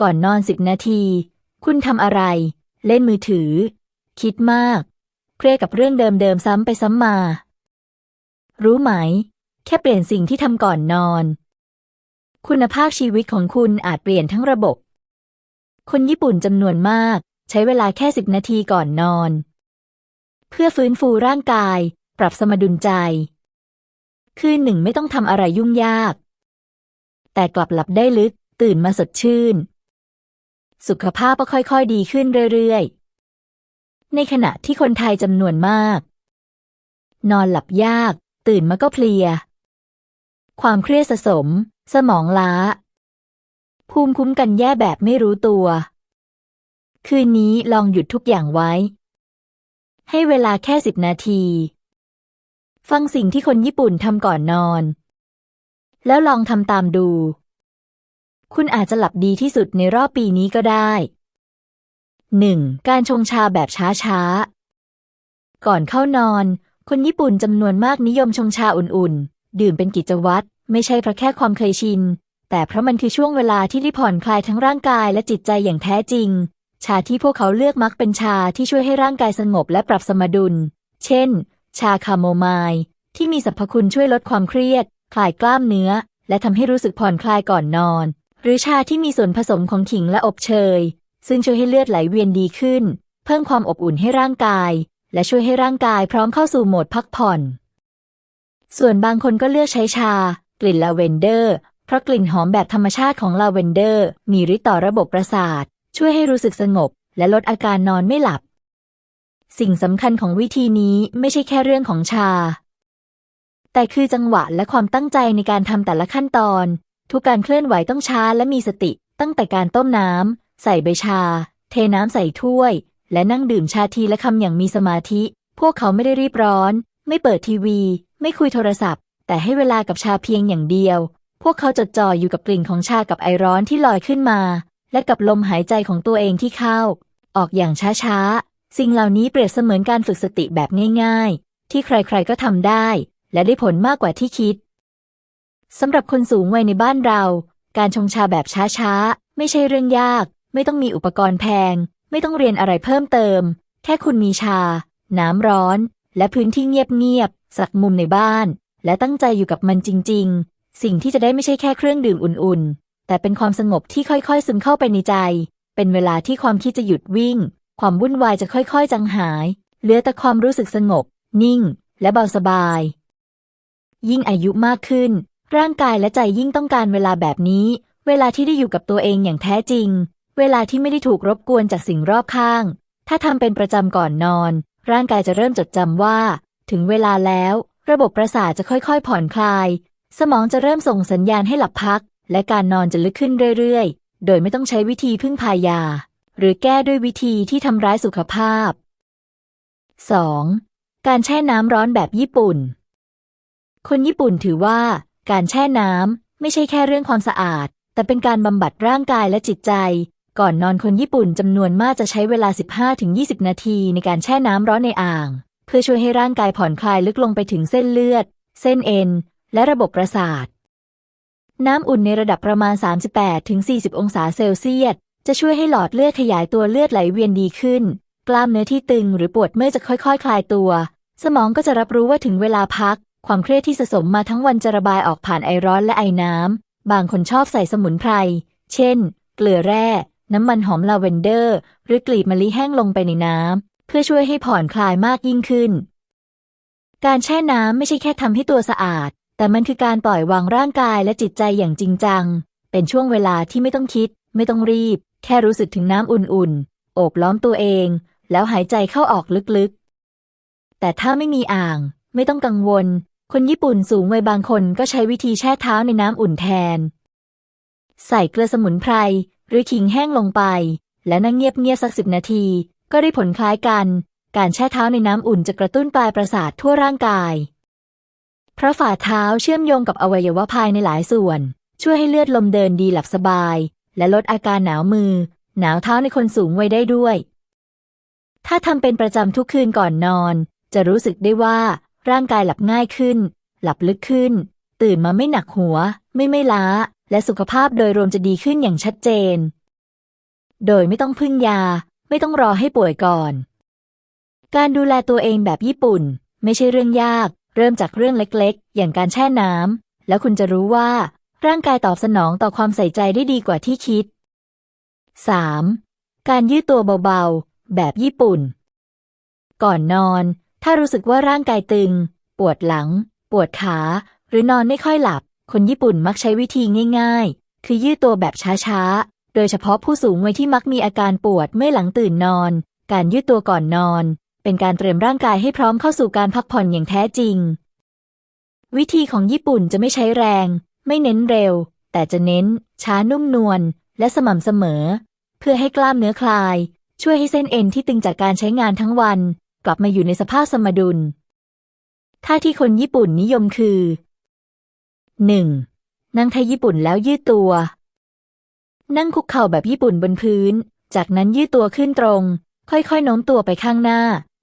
ก่อนนอนสิบนาที คุณทำอะไร เล่นมือถือ คิดมาก เครียดกับเรื่องเดิมๆซ้ำไปซ้ำมา รู้ไหม แค่เปลี่ยนสิ่งที่ทำก่อนนอน คุณภาพชีวิตของคุณอาจเปลี่ยนทั้งระบบ คนญี่ปุ่นจำนวนมาก ใช้เวลาแค่สิบนาทีก่อนนอน เพื่อฟื้นฟูร่างกาย ปรับสมดุลใจ คืนหนึ่งไม่ต้องทำอะไรยุ่งยาก แต่กลับหลับได้ลึก ตื่นมาสดชื่น สุขภาพก็ค่อยๆดีขึ้นเรื่อยๆ ในขณะที่คนไทยจำนวนมาก นอนหลับยาก ตื่นมาก็เพลีย ความเครียดสะสม สมองล้า ภูมิคุ้มกันแย่แบบไม่รู้ตัว คืนนี้ลองหยุดทุกอย่างไว้ ให้เวลาแค่สิบนาที ฟังสิ่งที่คนญี่ปุ่นทำก่อนนอน แล้วลองทำตามดู คุณอาจจะหลับดีที่สุดในรอบปีนี้ก็ได้ 1. การชงชาแบบช้าๆ ก่อนเข้านอน คนญี่ปุ่นจำนวนมากนิยมชงชาอุ่นๆ ดื่มเป็นกิจวัตร ไม่ใช่เพราะแค่ความเคยชิน แต่เพราะมันคือช่วงเวลาที่ได้ผ่อนคลายทั้งร่างกายและจิตใจอย่างแท้จริง ชาที่พวกเขาเลือกมักเป็นชาที่ช่วยให้ร่างกายสงบและปรับสมดุล เช่น ชาคาโมไมล์ที่มีสรรพคุณช่วยลดความเครียด คลายกล้ามเนื้อ และทำให้รู้สึกผ่อนคลายก่อนนอน หรือชาที่มีส่วนผสมของขิงและอบเชย ซึ่งช่วยให้เลือดไหลเวียนดีขึ้น เพิ่มความอบอุ่นให้ร่างกาย และช่วยให้ร่างกายพร้อมเข้าสู่โหมดพักผ่อน ส่วนบางคนก็เลือกใช้ชา กลิ่นลาเวนเดอร์ เพราะกลิ่นหอมแบบธรรมชาติของลาเวนเดอร์ มีฤทธิ์ต่อระบบประสาท ช่วยให้รู้สึกสงบ และลดอาการนอนไม่หลับ สิ่งสำคัญของวิธีนี้ไม่ใช่แค่เรื่องของชาแต่คือจังหวะและความตั้งใจในการทำแต่ละขั้นตอน ทุกการเคลื่อนไหวต้องช้าและมีสติ ตั้งแต่การต้มน้ำ ใส่ใบชา เทน้ำใส่ถ้วย และนั่งดื่มชาทีละคำอย่างมีสมาธิ พวกเขาไม่ได้รีบร้อน ไม่เปิดทีวี ไม่คุยโทรศัพท์ แต่ให้เวลากับชาเพียงอย่างเดียว พวกเขาจดจ่ออยู่กับกลิ่นของชากับไอร้อนที่ลอยขึ้นมา และกับลมหายใจของตัวเองที่เข้า ออกอย่างช้าๆ สิ่งเหล่านี้เปรียบเสมือนการฝึกสติแบบง่าย ๆ ที่ใครๆก็ทำได้ และได้ผลมากกว่าที่คิด สำหรับคนสูงวัยในบ้านเรา การชงชาแบบช้าๆ ไม่ใช่เรื่องยาก ไม่ต้องมีอุปกรณ์แพง ไม่ต้องเรียนอะไรเพิ่มเติม แค่คุณมีชา น้ำร้อน และพื้นที่เงียบๆ สักมุมในบ้าน และตั้งใจอยู่กับมันจริง ๆ สิ่งที่จะได้ไม่ใช่แค่เครื่องดื่มอุ่นๆ แต่เป็นความสงบที่ค่อยๆ ซึมเข้าไปในใจ เป็นเวลาที่ความคิดจะหยุดวิ่ง ความวุ่นวายจะค่อยๆ จางหาย เหลือแต่ความรู้สึกสงบ นิ่ง และเบาสบาย ยิ่งอายุมากขึ้น ร่างกายและใจยิ่งต้องการเวลาแบบนี้ เวลาที่ได้อยู่กับตัวเองอย่างแท้จริง เวลาที่ไม่ได้ถูกรบกวนจากสิ่งรอบข้าง ถ้าทำเป็นประจำก่อนนอน ร่างกายจะเริ่มจดจำว่า ถึงเวลาแล้ว ระบบประสาทจะค่อยๆ ผ่อนคลาย สมองจะเริ่มส่งสัญญาณให้หลับพัก และการนอนจะลึกขึ้นเรื่อยๆ โดยไม่ต้องใช้วิธีพึ่งพายา หรือแก้ด้วยวิธีที่ทำร้ายสุขภาพ 2. การแช่น้ำร้อนแบบญี่ปุ่น คนญี่ปุ่นถือว่า การแช่น้ำไม่ใช่แค่เรื่องความสะอาด แต่เป็นการบำบัดร่างกายและจิตใจ ก่อนนอนคนญี่ปุ่นจำนวนมากจะใช้เวลา 15-20 นาทีในการแช่น้ำร้อนในอ่าง เพื่อช่วยให้ร่างกายผ่อนคลายลึกลงไปถึงเส้นเลือด เส้นเอ็น และระบบประสาท น้ำอุ่นในระดับประมาณ 38-40 องศาเซลเซียสจะช่วยให้หลอดเลือดขยายตัวเลือดไหลเวียนดีขึ้น กล้ามเนื้อที่ตึงหรือปวดเมื่อยจะค่อยๆคคลายตัว สมองก็จะรับรู้ว่าถึงเวลาพัก ความเครียดที่สะสมมาทั้งวันจะระบายออกผ่านไอร้อนและไอน้ำ บางคนชอบใส่สมุนไพร เช่น เกลือแร่ น้ำมันหอมลาเวนเดอร์ หรือกลีบมะลิแห้งลงไปในน้ำ เพื่อช่วยให้ผ่อนคลายมากยิ่งขึ้น การแช่น้ำไม่ใช่แค่ทำให้ตัวสะอาด แต่มันคือการปล่อยวางร่างกายและจิตใจอย่างจริงจัง เป็นช่วงเวลาที่ไม่ต้องคิด ไม่ต้องรีบ แค่รู้สึกถึงน้ำอุ่นๆ โอบล้อมตัวเอง แล้วหายใจเข้าออกลึกๆ แต่ถ้าไม่มีอ่าง ไม่ต้องกังวล คนญี่ปุ่นสูงวัยบางคนก็ใช้วิธีแช่เท้าในน้ำอุ่นแทน ใส่เกลือสมุนไพรหรือขิงแห้งลงไป และนั่งเงียบๆสักสิบนาที ก็ได้ผลคล้ายกัน การแช่เท้าในน้ำอุ่นจะกระตุ้นปลายประสาททั่วร่างกาย เพราะฝ่าเท้าเชื่อมโยงกับอวัยวะภายในหลายส่วน ช่วยให้เลือดลมเดินดีหลับสบาย และลดอาการหนาวมือ หนาวเท้าในคนสูงวัยได้ด้วย ถ้าทำเป็นประจำทุกคืนก่อนนอน จะรู้สึกได้ว่า ร่างกายหลับง่ายขึ้น หลับลึกขึ้น ตื่นมาไม่หนักหัว ไม่ไม่ล้า และสุขภาพโดยรวมจะดีขึ้นอย่างชัดเจน โดยไม่ต้องพึ่งยา ไม่ต้องรอให้ป่วยก่อน การดูแลตัวเองแบบญี่ปุ่น ไม่ใช่เรื่องยาก เริ่มจากเรื่องเล็กๆ อย่างการแช่น้ำแล้วคุณจะรู้ว่า ร่างกายตอบสนองต่อความใส่ใจได้ดีกว่าที่คิด 3. การยืดตัวเบาๆ แบบญี่ปุ่น ก่อนนอน ถ้ารู้สึกว่าร่างกายตึง ปวดหลัง ปวดขา หรือนอนไม่ค่อยหลับ คนญี่ปุ่นมักใช้วิธีง่าย ๆ คือยืดตัวแบบช้าๆ โดยเฉพาะผู้สูงวัยที่มักมีอาการปวดเมื่อหลังตื่นนอน การยืดตัวก่อนนอน เป็นการเตรียมร่างกายให้พร้อมเข้าสู่การพักผ่อนอย่างแท้จริง วิธีของญี่ปุ่นจะไม่ใช้แรง ไม่เน้นเร็ว แต่จะเน้น ช้านุ่มนวลและสม่ำเสมอ เพื่อให้กล้ามเนื้อคลาย ช่วยให้เส้นเอ็นที่ตึงจากการใช้งานทั้งวัน กลับมาอยู่ในสภาพสมดุล ท่าที่คนญี่ปุ่นนิยมคือ 1. นั่งท่าญี่ปุ่นแล้วยืดตัว นั่งคุกเข่าแบบญี่ปุ่นบนพื้น จากนั้นยืดตัวขึ้นตรง ค่อยๆโน้มตัวไปข้างหน้า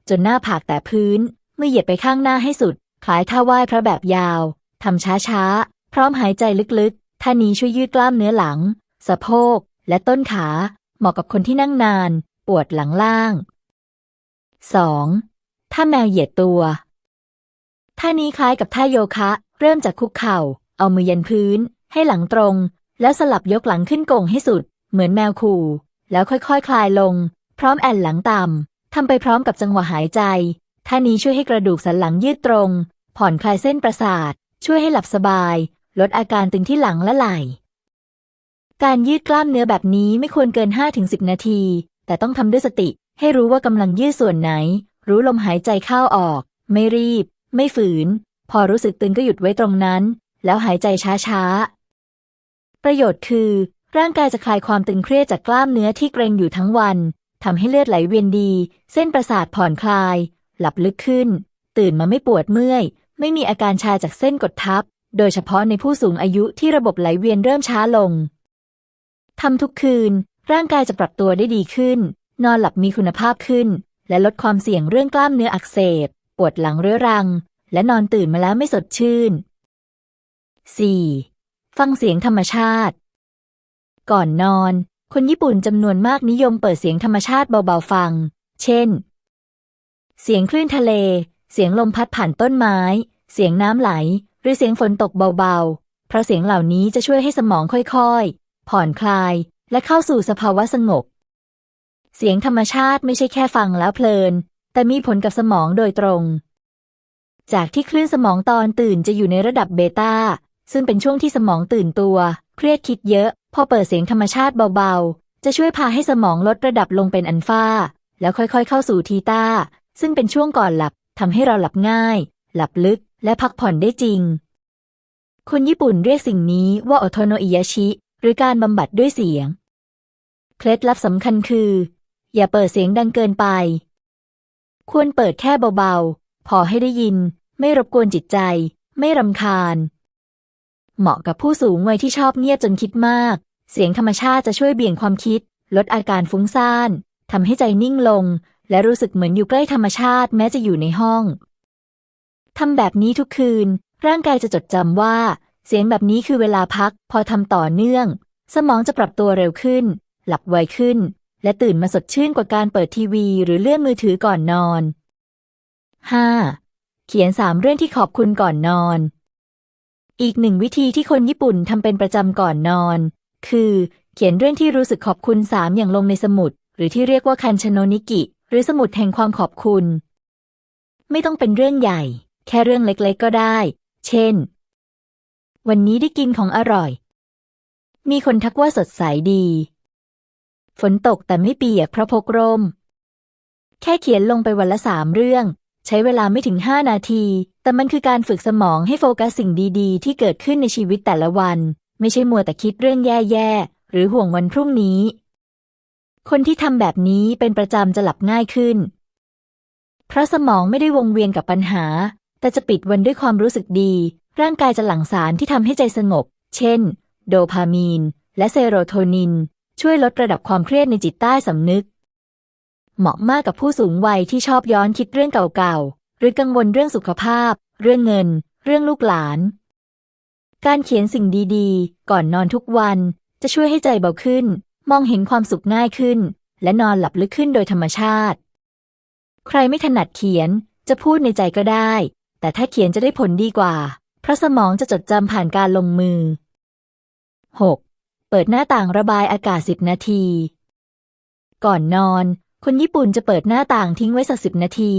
จนหน้าผากแตะพื้น เมื่อเหยียดไปข้างหน้าให้สุด คล้ายท่าไหว้พระแบบยาว ทำช้าๆ พร้อมหายใจลึกๆ ท่านี้ช่วยยืดกล้ามเนื้อหลัง สะโพก และต้นขา เหมาะกับคนที่นั่งนาน ปวดหลังล่าง 2. ท่าแมวเหยียดตัว ท่านี้คล้ายกับท่าโยคะ เริ่มจากคุกเข่า เอามือยันพื้น ให้หลังตรง แล้วสลับยกหลังขึ้นโก่งให้สุด เหมือนแมวขู่ แล้วค่อยๆคคลายลง พร้อมแอนหลังต่ำทำไปพร้อมกับจังหวะหายใจ ท่านี้ช่วยให้กระดูกสันหลังยืดตรง ผ่อนคลายเส้นประสาท ช่วยให้หลับสบาย ลดอาการตึงที่หลังและไหล่การยืดกล้ามเนื้อแบบนี้ไม่ควรเกิน 5-10 นาที แต่ต้องทำด้วยสติ ให้รู้ว่ากำลังยืดส่วนไหน รู้ลมหายใจเข้าออก ไม่รีบ ไม่ฝืน พอรู้สึกตึงก็หยุดไว้ตรงนั้น แล้วหายใจช้าๆ ประโยชน์คือ ร่างกายจะคลายความตึงเครียดจากกล้ามเนื้อที่เกร็งอยู่ทั้งวันทำให้เลือดไหลเวียนดี เส้นประสาทผ่อนคลาย หลับลึกขึ้น ตื่นมาไม่ปวดเมื่อย ไม่มีอาการชาจากเส้นกดทับ โดยเฉพาะในผู้สูงอายุที่ระบบไหลเวียนเริ่มช้าลงทำทุกคืน ร่างกายจะปรับตัวได้ดีขึ้น นอนหลับมีคุณภาพขึ้น และลดความเสี่ยงเรื่องกล้ามเนื้ออักเสบ ปวดหลังเรื้อรัง และนอนตื่นมาแล้วไม่สดชื่น 4. ฟังเสียงธรรมชาติ ก่อนนอน คนญี่ปุ่นจำนวนมากนิยมเปิดเสียงธรรมชาติเบาๆฟัง เช่น เสียงคลื่นทะเล เสียงลมพัดผ่านต้นไม้ เสียงน้ำไหล หรือเสียงฝนตกเบาๆ เพราะเสียงเหล่านี้จะช่วยให้สมองค่อยๆ ผ่อนคลาย และเข้าสู่สภาวะสงบ เสียงธรรมชาติไม่ใช่แค่ฟังแล้วเพลิน แต่มีผลกับสมองโดยตรง จากที่คลื่นสมองตอนตื่นจะอยู่ในระดับเบต้า ซึ่งเป็นช่วงที่สมองตื่นตัว เครียดคิดเยอะ พอเปิดเสียงธรรมชาติเบาๆ จะช่วยพาให้สมองลดระดับลงเป็นอัลฟาแล้วค่อยๆ เข้าสู่ทีตาซึ่งเป็นช่วงก่อนหลับทำให้เราหลับง่าย หลับลึก และพักผ่อนได้จริง คนญี่ปุ่นเรียกสิ่งนี้ว่าโอโทโนอิยาชิ หรือการบำบัดด้วยเสียง เคล็ดลับสำคัญคือ อย่าเปิดเสียงดังเกินไป ควรเปิดแค่เบาๆ พอให้ได้ยิน ไม่รบกวนจิตใจ ไม่รำคาญ เหมาะกับผู้สูงวัยที่ชอบเงียบจนคิดมาก เสียงธรรมชาติจะช่วยเบี่ยงความคิด ลดอาการฟุ้งซ่านทำให้ใจนิ่งลง และรู้สึกเหมือนอยู่ใกล้ธรรมชาติแม้จะอยู่ในห้องทำแบบนี้ทุกคืน ร่างกายจะจดจำว่า เสียงแบบนี้คือเวลาพัก พอทำต่อเนื่อง สมองจะปรับตัวเร็วขึ้น หลับไวขึ้น และตื่นมาสดชื่นกว่าการเปิดทีวี หรือเลื่อนมือถือก่อนนอน 5. เขียนสามเรื่องที่ขอบคุณก่อนนอน อีกหนึ่งวิธีที่คนญี่ปุ่นทำเป็นประจำก่อนนอน คือ เขียนเรื่องที่รู้สึกขอบคุณสามอย่างลงในสมุด หรือที่เรียกว่าคันชโนนิกิ หรือสมุดแห่งความขอบคุณ ไม่ต้องเป็นเรื่องใหญ่ แค่เรื่องเล็กๆก็ได้ เช่น วันนี้ได้กินของอร่อย มีคนทักว่าสดใสดี ฝนตกแต่ไม่เปียกเพราะพกร่ม แค่เขียนลงไปวันละสามเรื่อง ใช้เวลาไม่ถึงห้านาที แต่มันคือการฝึกสมองให้โฟกัสสิ่งดีๆ ที่เกิดขึ้นในชีวิตแต่ละวัน ไม่ใช่มัวแต่คิดเรื่องแย่ๆ หรือห่วงวันพรุ่งนี้ คนที่ทำแบบนี้เป็นประจำจะหลับง่ายขึ้น เพราะสมองไม่ได้วงเวียนกับปัญหา แต่จะปิดวันด้วยความรู้สึกดี ร่างกายจะหลั่งสารที่ทำให้ใจสงบ เช่น โดพามีน และเซโรโทนิน ช่วยลดระดับความเครียดในจิตใต้สำนึก เหมาะมากกับผู้สูงวัยที่ชอบย้อนคิดเรื่องเก่าๆ หรือกังวลเรื่องสุขภาพ เรื่องเงิน เรื่องลูกหลาน การเขียนสิ่งดีๆ ก่อนนอนทุกวัน จะช่วยให้ใจเบาขึ้น มองเห็นความสุขง่ายขึ้น และนอนหลับลึกขึ้นโดยธรรมชาติ ใครไม่ถนัดเขียนจะพูดในใจก็ได้ แต่ถ้าเขียนจะได้ผลดีกว่า เพราะสมองจะจดจำผ่านการลงมือ 6. เปิดหน้าต่างระบายอากาศ10นาที ก่อนนอน คนญี่ปุ่นจะเปิดหน้าต่างทิ้งไว้สักสิบนาที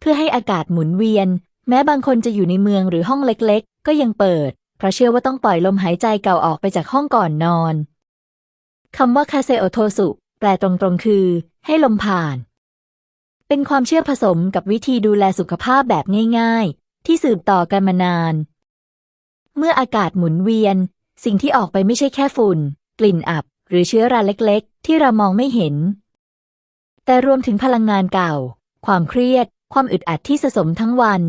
เพื่อให้อากาศหมุนเวียน แม้บางคนจะอยู่ในเมืองหรือห้องเล็กๆ ก็ยังเปิด เพราะเชื่อว่าต้องปล่อยลมหายใจเก่าออกไปจากห้องก่อนนอนคำว่าคาเซโอโทสุ แปลตรงๆ คือ ให้ลมผ่าน เป็นความเชื่อผสมกับวิธีดูแลสุขภาพแบบง่าย ๆ ที่สืบต่อกันมานาน เมื่ออากาศหมุนเวียน สิ่งที่ออกไปไม่ใช่แค่ฝุ่น กลิ่นอับ หรือเชื้อราเล็กๆ ที่เรามองไม่เห็น แต่รวมถึงพลังงานเก่า ความเครียด ความอึดอัดที่สะสมทั้งวัน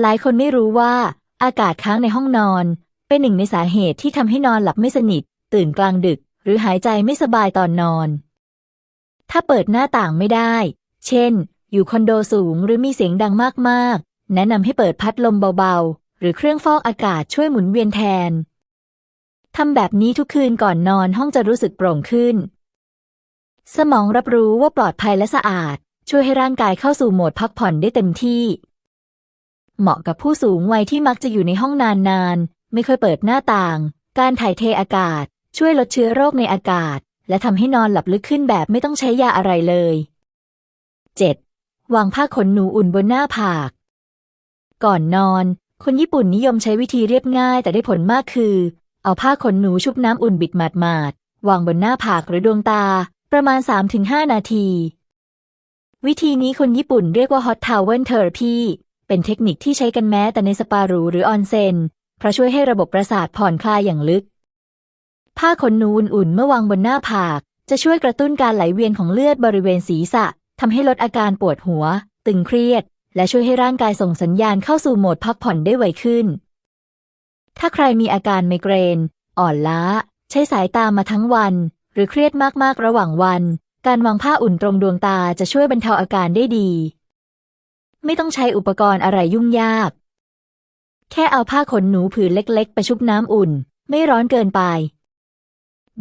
หลายคนไม่รู้ว่า อากาศค้างในห้องนอน เป็นหนึ่งในสาเหตุที่ทำให้นอนหลับไม่สนิท ตื่นกลางดึก หรือหายใจไม่สบายตอนนอน ถ้าเปิดหน้าต่างไม่ได้ เช่น อยู่คอนโดสูงหรือมีเสียงดังมากๆ แนะนำให้เปิดพัดลมเบาๆ หรือเครื่องฟอกอากาศช่วยหมุนเวียนแทน ทำแบบนี้ทุกคืนก่อนนอนห้องจะรู้สึกโปร่งขึ้น สมองรับรู้ว่าปลอดภัยและสะอาด ช่วยให้ร่างกายเข้าสู่โหมดพักผ่อนได้เต็มที่ เหมาะกับผู้สูงวัยที่มักจะอยู่ในห้องนานๆ ไม่ค่อยเปิดหน้าต่าง การถ่ายเทอากาศ ช่วยลดเชื้อโรคในอากาศ และทำให้นอนหลับลึกขึ้นแบบไม่ต้องใช้ยาอะไรเลย 7. วางผ้าขนหนูอุ่นบนหน้าผาก ก่อนนอน คนญี่ปุ่นนิยมใช้วิธีเรียบง่ายแต่ได้ผลมากคือ เอาผ้าขนหนูชุบน้ำอุ่นบิดหมาดๆวางบนหน้าผากหรือดวงตา ประมาณ 3-5 นาที วิธีนี้คนญี่ปุ่นเรียกว่า hot towel therapy เป็นเทคนิคที่ใช้กันแม้แต่ในสปาหรูหรือออนเซนเพราะช่วยให้ระบบประสาทผ่อนคลายอย่างลึก ผ้าขนหนูอุ่นๆเมื่อวางบนหน้าผาก จะช่วยกระตุ้นการไหลเวียนของเลือดบริเวณศีรษะทำให้ลดอาการปวดหัว ตึงเครียด และช่วยให้ร่างกายส่งสัญญาณเข้าสู่โหมดพักผ่อนได้ไวขึ้น ถ้าใครมีอาการไมเกรน อ่อนล้า ใช้สายตามาทั้งวัน หรือเครียดมากๆระหว่างวัน การวางผ้าอุ่นตรงดวงตาจะช่วยบรรเทาอาการได้ดี ไม่ต้องใช้อุปกรณ์อะไรยุ่งยาก แค่เอาผ้าขนหนูผืนเล็ก ๆ ไปชุบน้ำอุ่น ไม่ร้อนเกินไป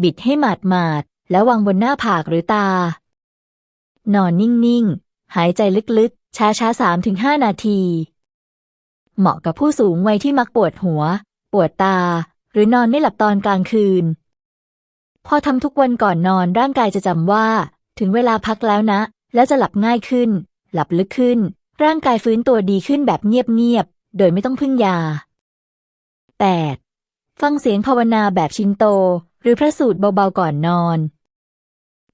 บิดให้หมาดๆแล้ววางบนหน้าผากหรือตา นอนนิ่ง ๆ หายใจลึก ๆ ช้าๆสามถึงห้านาที เหมาะกับผู้สูงวัยที่มักปวดหัว ปวดตา หรือนอนไม่หลับตอนกลางคืน พอทำทุกวันก่อนนอนร่างกายจะจำว่า ถึงเวลาพักแล้วนะ แล้วจะหลับง่ายขึ้น หลับลึกขึ้น ร่างกายฟื้นตัวดีขึ้นแบบเงียบๆ โดยไม่ต้องพึ่งยา 8. ฟังเสียงภาวนาแบบชินโต หรือพระสูตรเบาๆก่อนนอน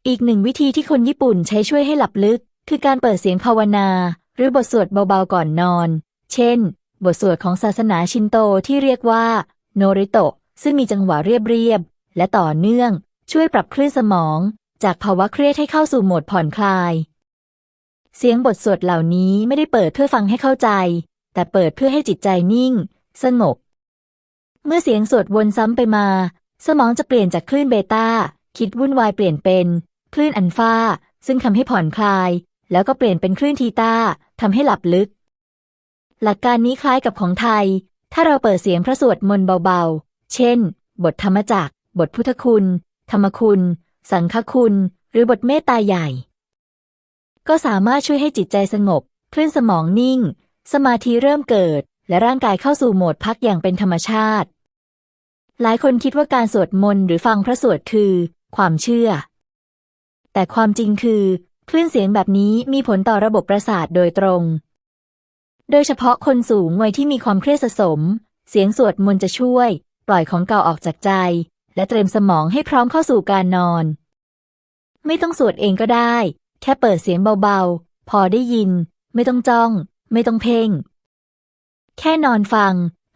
อีกหนึ่งวิธีที่คนญี่ปุ่นใช้ช่วยให้หลับลึก คือการเปิดเสียงภาวนา หรือบทสวดเบาๆก่อนนอน เช่น บทสวดของศาสนาชินโตที่เรียกว่า โนริโตะ ซึ่งมีจังหวะเรียบๆและต่อเนื่อง ช่วยปรับคลื่นสมอง จากภาวะเครียดให้เข้าสู่โหมดผ่อนคลาย เสียงบทสวดเหล่านี้ไม่ได้เปิดเพื่อฟังให้เข้าใจ แต่เปิดเพื่อให้จิตใจนิ่ง สงบ เมื่อเสียงสวดวนซ้ำไปมา สมองจะเปลี่ยนจากคลื่นเบต้าคิดวุ่นวายเปลี่ยนเป็น คลื่นอัลฟาซึ่งทำให้ผ่อนคลาย แล้วก็เปลี่ยนเป็นคลื่นทีตาทำให้หลับลึก หลักการนี้คล้ายกับของไทย ถ้าเราเปิดเสียงพระสวดมนต์เบาๆ เช่น บทธรรมจักร บทพุทธคุณ ธรรมคุณ สังฆคุณ หรือบทเมตตาใหญ่ ก็สามารถช่วยให้จิตใจสงบ คลื่นสมองนิ่ง สมาธิเริ่มเกิด และร่างกายเข้าสู่โหมดพักอย่างเป็นธรรมชาติ หลายคนคิดว่าการสวดมนต์หรือฟังพระสวดคือ ความเชื่อ แต่ความจริงคือคลื่นเสียงแบบนี้มีผลต่อระบบประสาทโดยตรง โดยเฉพาะคนสูงวัยที่มีความเครียดสะสม เสียงสวดมนต์จะช่วย ปล่อยของเก่าออกจากใจ และเตรียมสมองให้พร้อมเข้าสู่การนอน ไม่ต้องสวดเองก็ได้ แค่เปิดเสียงเบาๆ พอได้ยิน ไม่ต้องจ้อง ไม่ต้องเพ่ง แค่นอนฟัง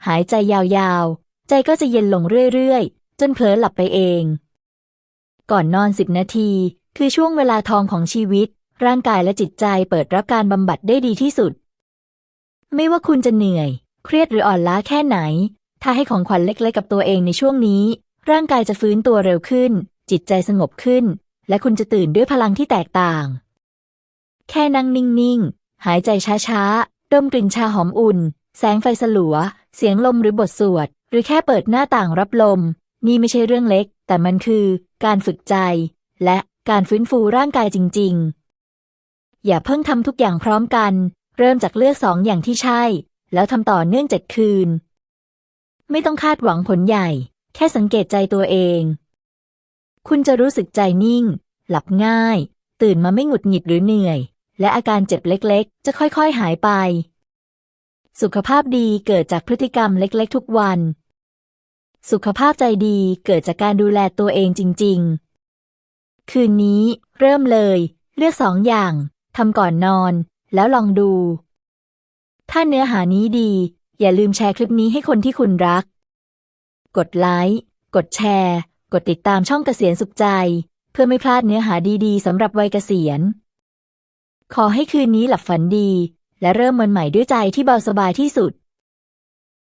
หายใจยาวๆ ใจก็จะเย็นลงเรื่อยๆ จนเผลอหลับไปเอง ก่อนนอนสิบนาที คือช่วงเวลาทองของชีวิต ร่างกายและจิตใจเปิดรับการบำบัดได้ดีที่สุด ไม่ว่าคุณจะเหนื่อย เครียดหรืออ่อนล้าแค่ไหน ถ้าให้ของขวัญเล็ก ๆ กับตัวเองในช่วงนี้ ร่างกายจะฟื้นตัวเร็วขึ้น จิตใจสงบขึ้น และคุณจะตื่นด้วยพลังที่แตกต่าง แค่นั่งนิ่งๆ หายใจช้าๆ ดมกลิ่นชาหอมอุ่น แสงไฟสลัว เสียงลมหรือบทสวด หรือแค่เปิดหน้าต่างรับลม นี่ไม่ใช่เรื่องเล็ก แต่มันคือ การฝึกใจ และการฟื้นฟูร่างกายจริง ๆ อย่าเพิ่งทำทุกอย่างพร้อมกัน เริ่มจากเลือกสองอย่างที่ใช่ แล้วทำต่อเนื่องเจ็ดคืน ไม่ต้องคาดหวังผลใหญ่ แค่สังเกตใจตัวเอง คุณจะรู้สึกใจนิ่ง หลับง่าย ตื่นมาไม่หงุดหงิดหรือเหนื่อย และอาการเจ็บเล็กๆ จะค่อยๆหายไป สุขภาพดีเกิดจากพฤติกรรมเล็กๆ ทุกวัน สุขภาพใจดีเกิดจากการดูแลตัวเองจริง ๆ คืนนี้เริ่มเลย เลือกสองอย่างทำก่อนนอน แล้วลองดู ถ้าเนื้อหานี้ดี อย่าลืมแชร์คลิปนี้ให้คนที่คุณรัก กดไลค์ กดแชร์ กดติดตามช่องเกษียณสุขใจ เพื่อไม่พลาดเนื้อหาดีๆสำหรับวัยเกษียณ ขอให้คืนนี้หลับฝันดี และเริ่มวันใหม่ด้วยใจที่เบาสบายที่สุด